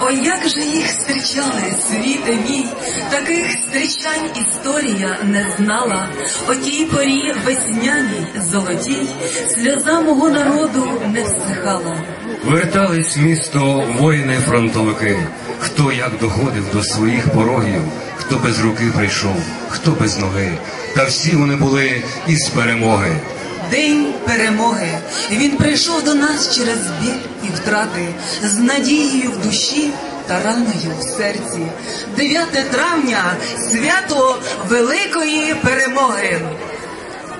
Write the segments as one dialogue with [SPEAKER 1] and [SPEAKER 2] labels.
[SPEAKER 1] О, як же їх зустрічали, світи мій, таких зустрічань історія не знала. О тій порі весняній золотій, сльоза мого народу не всихала.
[SPEAKER 2] Вертались в місто воїни-фронтовики, хто як доходив до своїх порогів, хто без руки прийшов, хто без ноги, та всі вони були із перемоги.
[SPEAKER 1] День перемоги. Він прийшов до нас через біль і втрати, з надією в душі та раною в серці. 9 травня свято великої перемоги.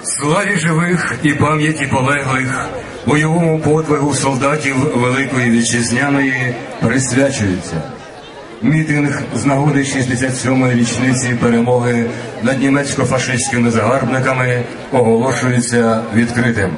[SPEAKER 2] Славі живих і пам'яті полеглих, бойовому подвигу солдатів Великої Вітчизняної присвячується. Мітинг з нагоди 67-ї річниці перемоги над німецько-фашистськими загарбниками оголошується відкритим.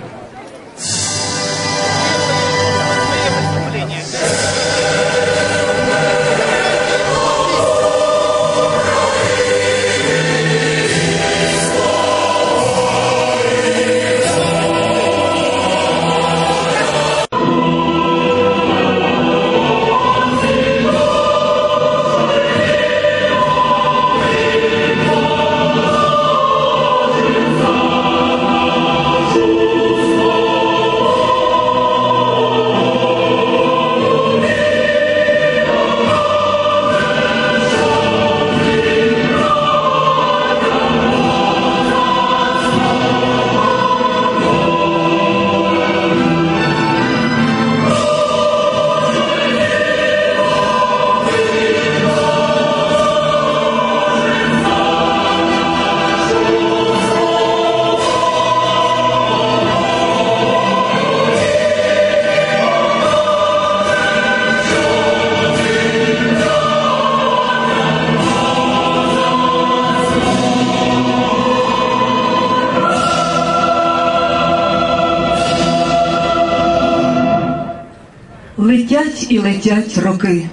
[SPEAKER 3] Летять і летять роки,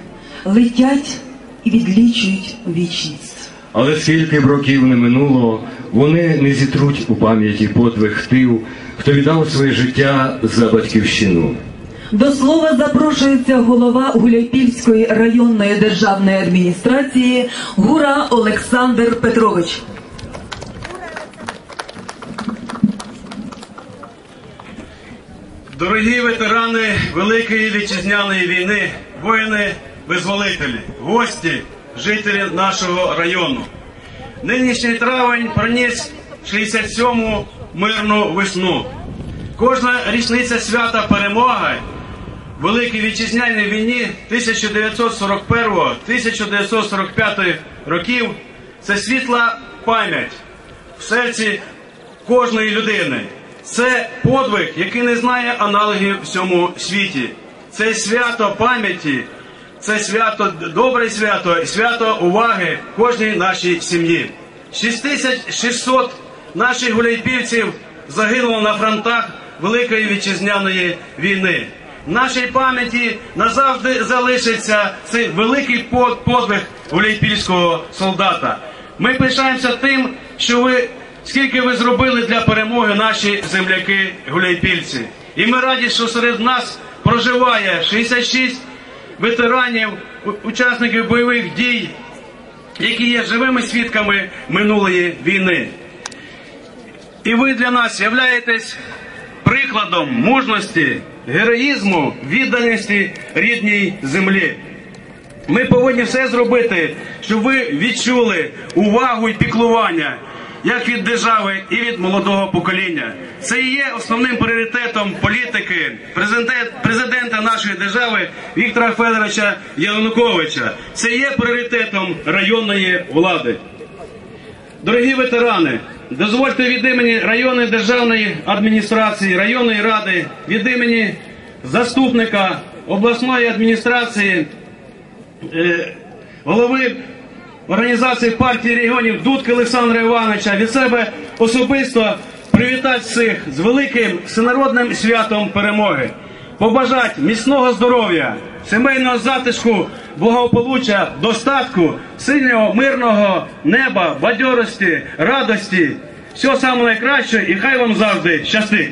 [SPEAKER 3] летять і відлічують вічність.
[SPEAKER 2] Але скільки б років не минуло, вони не зітруть у пам'яті подвиг тих, хто віддав своє життя за батьківщину.
[SPEAKER 3] До слова запрошується голова Гуляйпільської районної державної адміністрації Гура Олександр Петрович.
[SPEAKER 4] Дорогі ветерани Великої вітчизняної війни, воїни-визволителі, гості, жителі нашого району. Нинішній травень приніс 67-му мирну весну. Кожна річниця свята перемоги Великій вітчизняній війні 1941-1945 років це світла пам'ять в серці кожної людини. Це подвиг, який не знає аналогів в цьому світі. Це свято пам'яті, це свято, добре свято, свято уваги кожній нашій сім'ї. 6600 наших гуляйпільців загинуло на фронтах Великої вітчизняної війни. В нашій пам'яті назавжди залишиться цей великий подвиг гуляйпільського солдата. Ми пишаємося тим, що ви скільки ви зробили для перемоги наші земляки гуляйпільці. І ми раді, що серед нас проживає 66 ветеранів, учасників бойових дій, які є живими свідками минулої війни. І ви для нас являєтесь прикладом мужності, героїзму, відданості рідній землі. Ми повинні все зробити, щоб ви відчули увагу і піклування як від держави і від молодого покоління. Це і є основним пріоритетом політики президента, нашої держави Віктора Федоровича Януковича. Це є пріоритетом районної влади. Дорогі ветерани, дозвольте від імені районної державної адміністрації, районної ради, від імені заступника обласної адміністрації, е, голови організації партії регіонів Дудки Олександра Івановича від себе особисто привітати всіх з великим всенародним святом перемоги. Побажати міцного здоров'я, сімейного затишку, благополуччя, достатку, сильного мирного неба, бадьорості, радості. Всього самого найкращого і хай вам завжди щастить.